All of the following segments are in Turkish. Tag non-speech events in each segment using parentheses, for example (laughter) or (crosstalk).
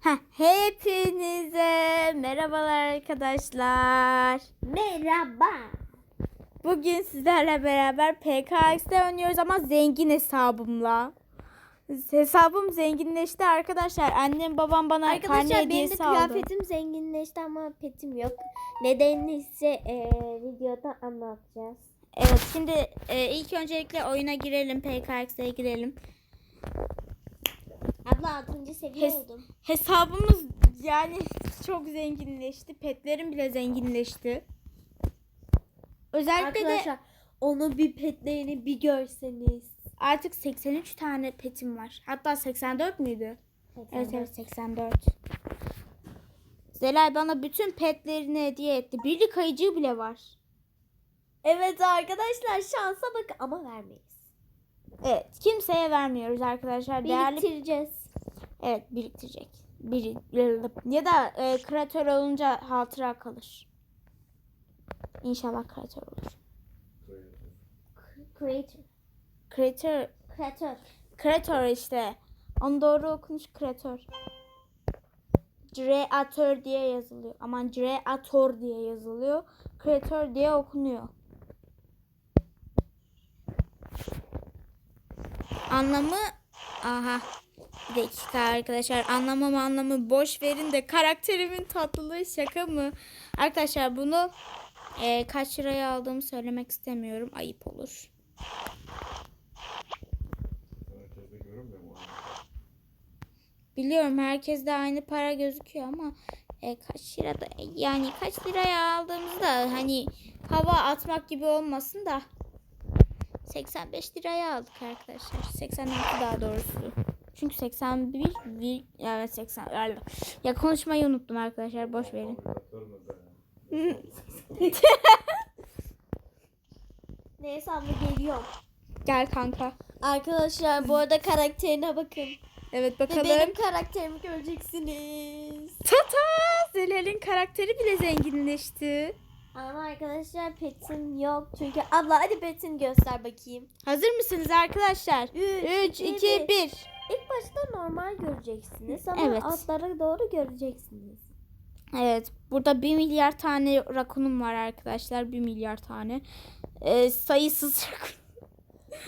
Heh, hepinize merhabalar arkadaşlar. Merhaba. Bugün sizlerle beraber PKX'de oynuyoruz ama zengin hesabımla. Hesabım zenginleşti arkadaşlar. Annem babam bana karne Arkadaşlar benim de hediyesi aldı. kıyafetim zenginleşti ama petim yok. Nedenini ise e, videoda anlatacağız. Evet şimdi e, ilk öncelikle oyuna girelim. PKX'e girelim. Abla 6. seviye Hes- oldum. Hesabımız yani çok zenginleşti. Petlerim bile zenginleşti. Özellikle de Arkadaşlar onu bir petlerini bir görseniz. artık 83 tane petim var. Hatta 84 müydü? Evet evet 84. Zelay bana bütün petlerini hediye etti. Birlik ayıcığı bile var. Evet arkadaşlar şansa bak ama vermeyiz. Evet kimseye vermiyoruz arkadaşlar. Değerli Biriktireceğiz. Evet biriktirecek. Bir, ya da e, kreatör olunca hatıra kalır. İnşallah kreatör olur. Creator. Kreatör, Creator. kreatör işte. Onu doğru okunuş kreatör. Creatör diye yazılıyor. Aman creator diye yazılıyor. Kreatör diye okunuyor. Anlamı aha bir dakika arkadaşlar anlamı anlamı boş verin de karakterimin tatlılığı şaka mı? Arkadaşlar bunu e, kaç liraya aldığımı söylemek istemiyorum. Ayıp olur. Herkes de? Biliyorum aynı para gözüküyor ama e, kaç lirada yani kaç liraya aldığımızda hani hava atmak gibi olmasın da 85 liraya aldık arkadaşlar. 86 daha doğrusu. Çünkü 81 bir evet 80 ya konuşmayı unuttum arkadaşlar boş verin. (laughs) Neyse abla geliyorum. Gel kanka. Arkadaşlar bu arada karakterine bakın. Evet Ve bakalım. benim karakterimi göreceksiniz. Tata Zelal'in karakteri bile zenginleşti. Ama arkadaşlar petim yok. Çünkü abla hadi petini göster bakayım. Hazır mısınız arkadaşlar? Üç, 3 iki, 2 1 İlk başta normal göreceksiniz ama Evet. altlara doğru göreceksiniz. Evet, burada 1 milyar tane rakunum var arkadaşlar. 1 milyar tane. Ee, sayısız rakun.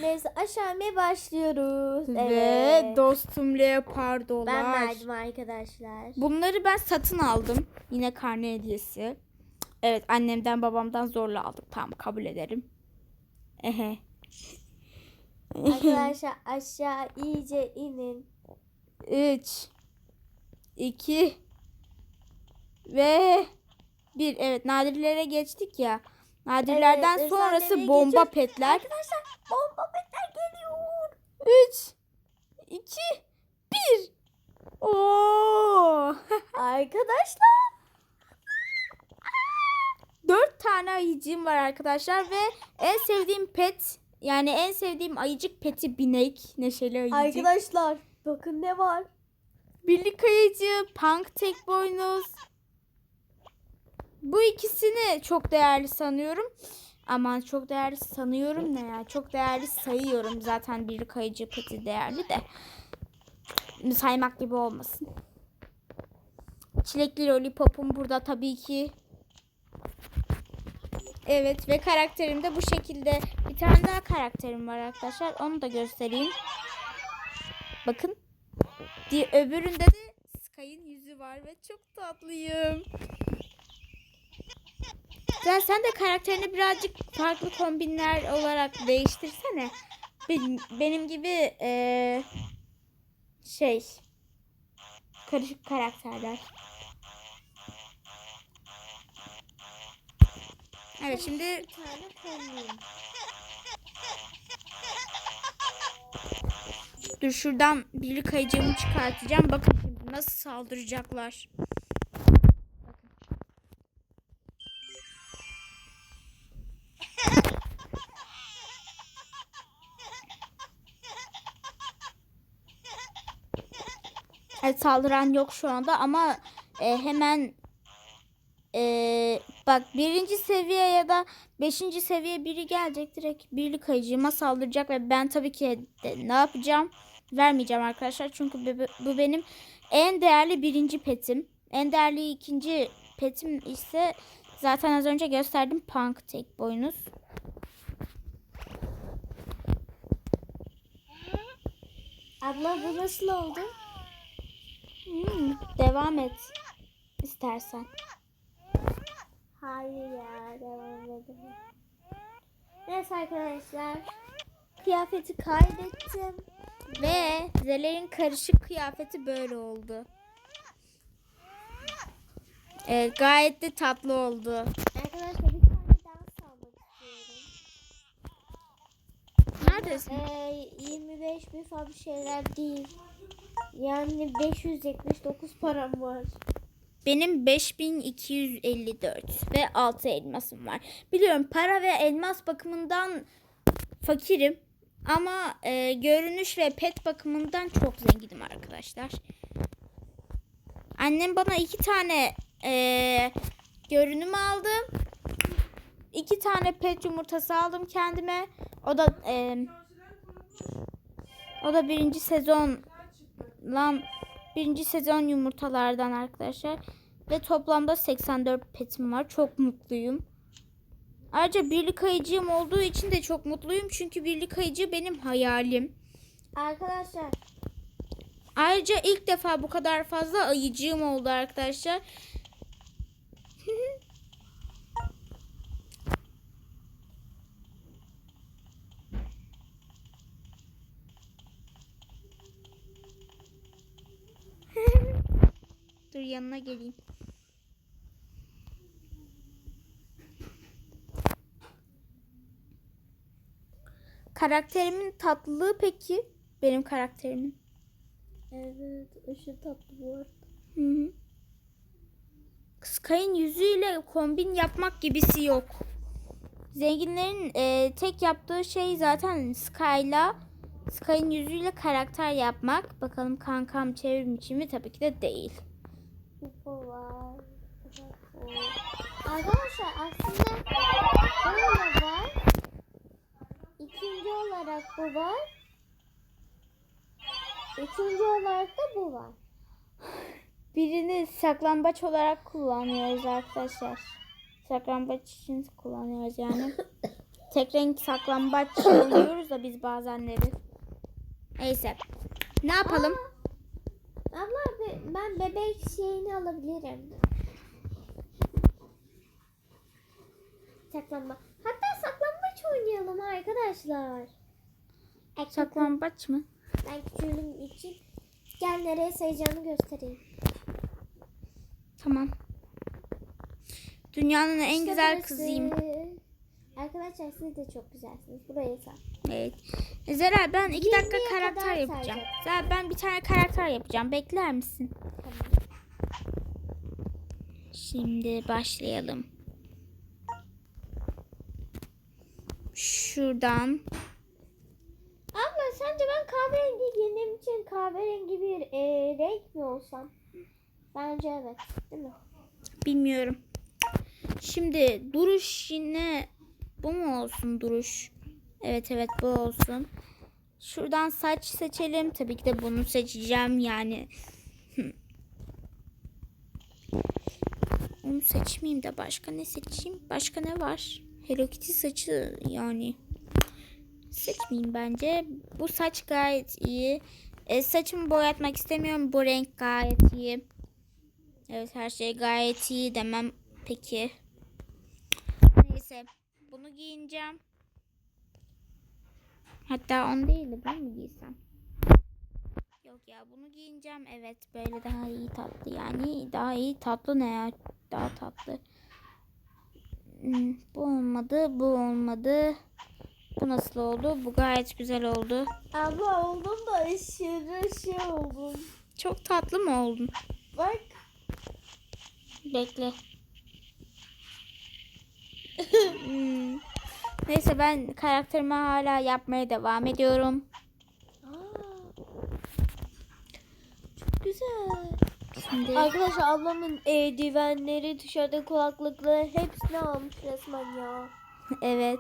Neyse aşağıya başlıyoruz. Ve Evet. dostum leopardolar. ben verdim arkadaşlar. Bunları ben satın aldım. Yine karne hediyesi. Evet, annemden babamdan zorla aldım. Tamam, kabul ederim. Ehe. arkadaşlar aşağı iyice inin. 3 2 ve 1 evet nadirlere geçtik ya. Nadirlerden Evet, sonrası bomba geçiyoruz. petler. Arkadaşlar bomba petler geliyor. 3 2 1 Oo! (laughs) Arkadaşlar 4 tane ayıcığım var arkadaşlar ve en sevdiğim pet yani en sevdiğim ayıcık peti binek neşeli ayıcık. arkadaşlar bakın ne var. Birlik ayıcı, punk tek boynuz. Bu ikisini çok değerli sanıyorum. Aman çok değerli sanıyorum ne ya? Çok değerli sayıyorum. Zaten birlik ayıcı peti değerli de. Saymak gibi olmasın. Çilekli lollipopum burada tabii ki. Evet ve karakterim de bu şekilde. Bir tane daha karakterim var arkadaşlar. Onu da göstereyim. Bakın. Di öbüründe de Sky'ın yüzü var ve çok tatlıyım. Sen, sen de karakterini birazcık farklı kombinler olarak değiştirsene. Benim, benim gibi eee, şey karışık karakterler. Evet şimdi Bir tane dur şuradan birlik ayıcığımı çıkartacağım. Bakın şimdi nasıl saldıracaklar. Evet saldıran yok şu anda ama e, hemen e, bak birinci seviye ya da beşinci seviye biri gelecek direkt birlik ayıcığıma saldıracak ve ben tabii ki ne yapacağım vermeyeceğim arkadaşlar çünkü bu- bu benim en değerli birinci petim. En değerli ikinci petim ise zaten az önce gösterdim punk tek boynuz. Abla bu nasıl oldu? Hmm, devam et istersen. Hayır ya devam edelim. Neyse arkadaşlar. Kıyafeti kaybettim. Ve Zeler'in karışık kıyafeti böyle oldu. Evet gayet de tatlı oldu. Arkadaşlar bir tane dans almak istiyorum. Neredesin? Ee, 25 bin falan bir şeyler değil. Yani 579 param var. Benim 5254 ve 6 elmasım var. Biliyorum para ve elmas bakımından fakirim. Ama e, görünüş ve pet bakımından çok zenginim arkadaşlar. Annem bana iki tane e, görünüm aldı. İki tane pet yumurtası aldım kendime. O da e, o da birinci sezon lan birinci sezon yumurtalardan arkadaşlar. Ve toplamda 84 petim var. Çok mutluyum. Ayrıca birlik ayıcığım olduğu için de çok mutluyum. Çünkü birlik ayıcı benim hayalim. Arkadaşlar Ayrıca ilk defa bu kadar fazla ayıcığım oldu arkadaşlar. Yanına geleyim. Karakterimin tatlılığı peki? Benim karakterimin. evet aşırı tatlı bu arada. Hı hı. Sky'ın yüzüyle kombin yapmak gibisi yok. Zenginlerin e, tek yaptığı şey zaten Sky'la Sky'ın yüzüyle karakter yapmak. Bakalım kankam çevrim içi mi? Tabii ki de değil. Bu var. Arkadaşlar aslında böyle var. İkinci olarak bu var. Üçüncü olarak da bu var. Birini saklambaç olarak kullanıyoruz arkadaşlar. Saklambaç için kullanıyoruz yani. Tek renk saklambaç oynuyoruz da biz bazenleri. Neyse. Ne yapalım? Abla be- ben bebek şeyini alabilirim. Saklanma. Hatta saklambaç oynayalım arkadaşlar. Saklambaç mı? Ben küçüğüm için gel nereye sayacağını göstereyim. Tamam. Dünyanın en güzel kızıyım. Arkadaşlar siz de çok güzelsiniz. Buraya say. Evet. Zera ben iki dakika 20'ye karakter yapacağım. sayacak. Zera ben bir tane karakter yapacağım. Bekler misin? Tamam. Şimdi başlayalım. Şuradan. Abla sence ben kahverengi giyindiğim için kahverengi bir e, renk mi olsam? Bence evet. Değil mi? Bilmiyorum. Şimdi duruş yine bu mu olsun duruş? Evet evet bu olsun. Şuradan saç seçelim. Tabii ki de bunu seçeceğim yani. Onu seçmeyeyim de başka ne seçeyim? Başka ne var? Hello Kitty saçı yani. Seçmeyeyim bence. Bu saç gayet iyi. E, saçımı boyatmak istemiyorum. Bu renk gayet iyi. Evet her şey gayet iyi demem peki. Giyineceğim. Hatta onu değil de bunu mu giysem? Yok ya bunu giyineceğim. Evet böyle daha iyi tatlı yani. Daha iyi tatlı ne ya? Daha tatlı. Hmm, Bu olmadı. Bu olmadı. Bu nasıl oldu? Bu gayet güzel oldu. Abla oldum da aşırı şey oldum. Çok tatlı mı oldun? Bak. Bekle. (laughs) Hmm. Neyse ben karakterimi hala yapmaya devam ediyorum. Aa, çok güzel. Şimdi Arkadaşlar ablamın eldivenleri, tişörtü, kulaklıkları hepsini almış resmen ya. evet.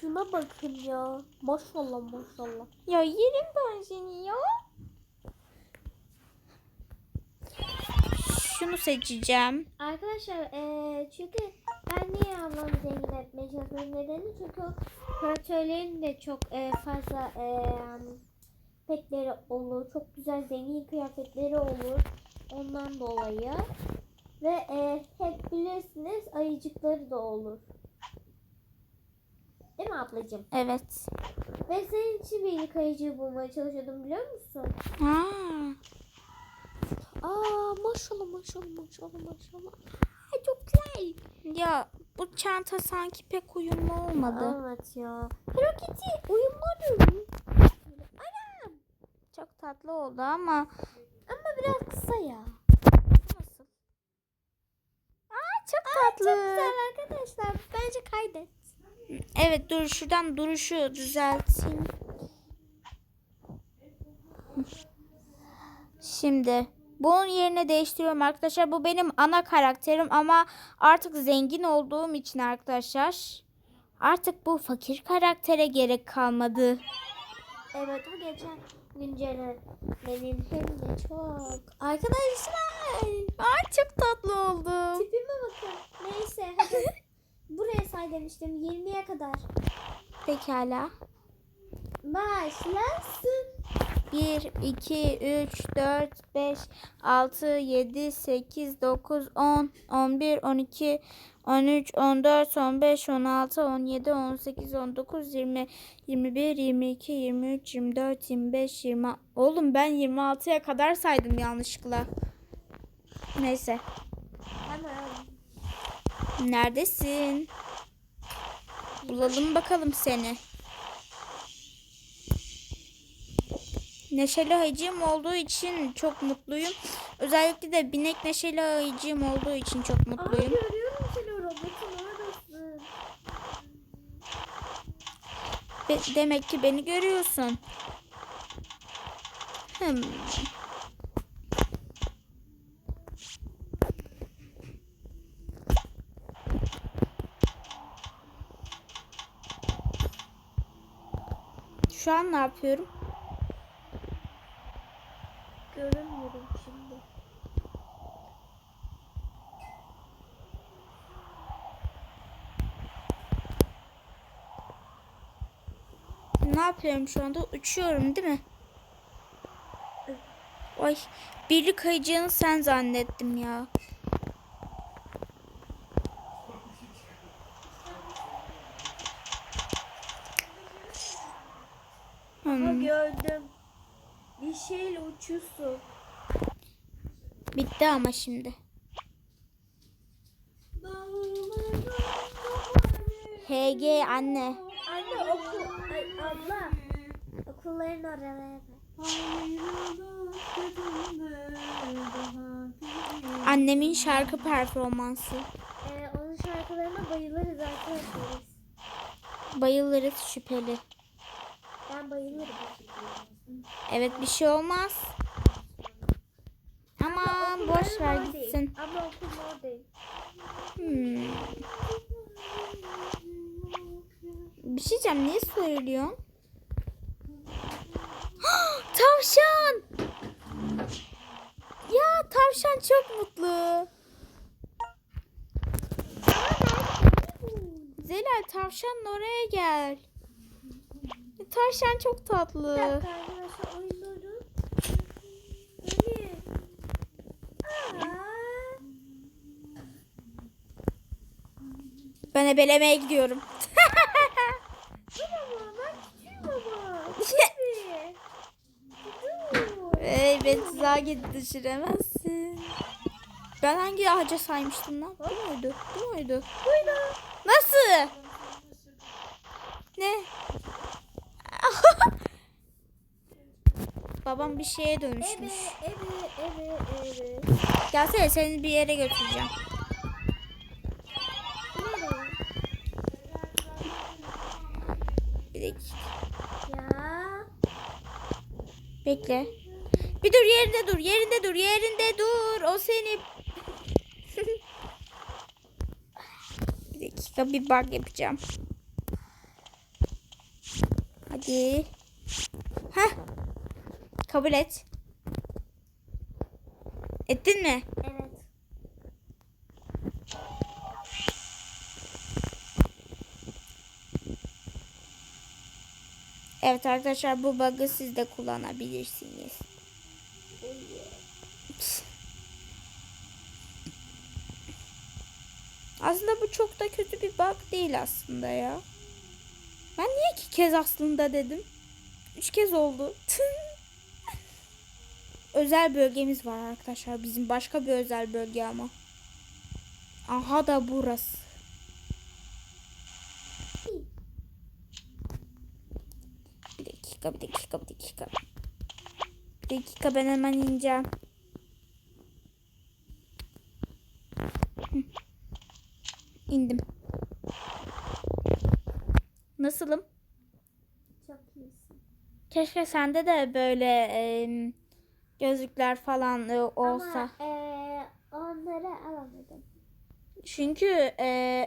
Şuna bakın ya. Maşallah maşallah. Ya yerim ben seni ya. şunu seçeceğim. Arkadaşlar eee çünkü ben niye ablamı zengin etmeye çalışıyorum nedeni çünkü o karakterlerin de çok eee, fazla eee, petleri olur. Çok güzel zengin kıyafetleri olur. Ondan dolayı. Ve eee, hep bilirsiniz ayıcıkları da olur. Değil mi ablacığım? Evet. Ve senin için bir ilk ayıcığı bulmaya çalışıyordum biliyor musun? Ha. Aa maşallah maşallah maşallah maşallah. Ay, çok güzel. Ya bu çanta sanki pek uyumlu olmadı. Evet ya. Hello Kitty uyumlu Anam. Çok tatlı oldu ama Ama biraz kısa ya. nasıl? Aa çok tatlı. Çok güzel arkadaşlar. Bence kaydet. Evet dur şuradan duruşu düzelteyim. Şimdi bunun yerine değiştiriyorum arkadaşlar. Bu benim ana karakterim ama artık zengin olduğum için arkadaşlar artık bu fakir karaktere gerek kalmadı. Evet bu geçen güncelen benim hem de çok. Arkadaşlar. Ay çok tatlı oldu. Tipime bakın. Neyse hadi. (laughs) Buraya say demiştim 20'ye kadar. Pekala. Başlasın. 1, 2, 3, 4, 5, 6, 7, 8, 9, 10, 11, 12, 13, 14, 15, 16, 17, 18, 19, 20, 21, 22, 23, 24, 25, 20. Oğlum ben 26'ya kadar saydım yanlışlıkla. Neyse. Tamam. Neredesin? Bulalım bakalım seni. Neşeli ayıcığım olduğu için çok mutluyum. Özellikle de binek neşeli ayıcığım olduğu için çok Aa, mutluyum. görüyorum seni robotun oradasın. Be- demek ki beni görüyorsun. Hmm. Şu an ne yapıyorum? Görünmüyorum şimdi. Ne yapıyorum şu anda? Uçuyorum değil mi? Ay birlik ayıcığını sen zannettim ya. Ha Hmm, gördüm. Şeyle uçuyorsun. bitti ama şimdi. HG anne. Anne okul. Ay abla. Okulların oralara bak. Annemin şarkı performansı. Ee, onun şarkılarına bayılırız arkadaşlar. Bayılırız şüpheli. Ben bayılırım. Evet bir şey olmaz. Aman Okulların boş ver gitsin. Ama oradayım. Hmm. Bir şey diyeceğim niye söylüyorsun? (gasps) tavşan! Ya tavşan çok mutlu. Zelal tavşanın oraya gel. Tavşan çok Bir tatlı. dakika arkadaşlar. Ben ebelemeye gidiyorum. Ben. (laughs) Ey beni tuzağa git düşüremezsin. Ben hangi ağaca saymıştım lan? Bu muydu? Bu muydu? Buyurun. Nasıl? Ne? Babam bir şeye dönüşmüş. eve, eve, eve. Gelsene seni bir yere götüreceğim. Bir dakika. Ya. Bekle. Bir dur yerinde dur. Yerinde dur. Yerinde dur. O seni. (laughs) bir dakika bir bug yapacağım. Hadi. Kabul et. Ettin mi? Evet. Evet arkadaşlar bu bug'ı siz de kullanabilirsiniz. Aslında bu çok da kötü bir bug değil aslında ya. Ben niye iki kez aslında dedim? Üç kez oldu. Tın. (laughs) özel bölgemiz var arkadaşlar. Bizim başka bir özel bölge ama. Aha da burası. Bir dakika, bir dakika, bir dakika. Bir dakika ben hemen ineceğim. İndim. Nasılım? Çok iyisin. Keşke sende de böyle em, gözlükler falan e, olsa. Ama e, onları alamadım. Çünkü e,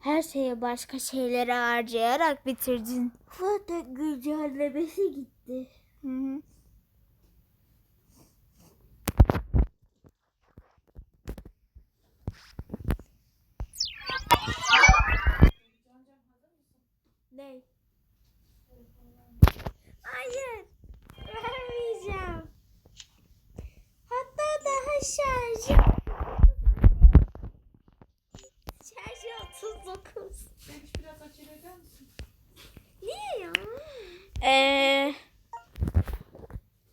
her şeyi başka şeylere harcayarak bitirdin. Zaten güncellemesi gitti. Hı hı. Ne? Hayır. Vermeyeceğim. Hatta daha şarjı. Şarjı 39. biraz acele eder misin? Niye ya? Ee,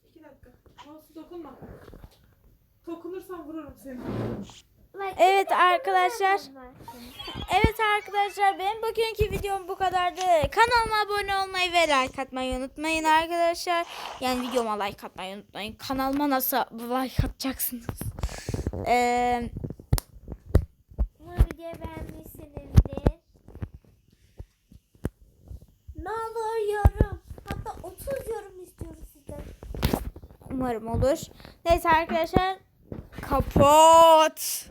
İki dakika. Mouse dokunma. Dokunursan vururum seni. Evet arkadaşlar. evet arkadaşlar benim bugünkü videom bu kadardı. Kanalıma abone olmayı ve like atmayı unutmayın arkadaşlar. Yani videoma like atmayı unutmayın. Kanalıma nasıl like atacaksınız? Ee, Bu videoyu beğenmişsinizdir. Ne olur yorum. Hatta 30 yorum istiyoruz sizden. umarım olur. Neyse arkadaşlar kapat.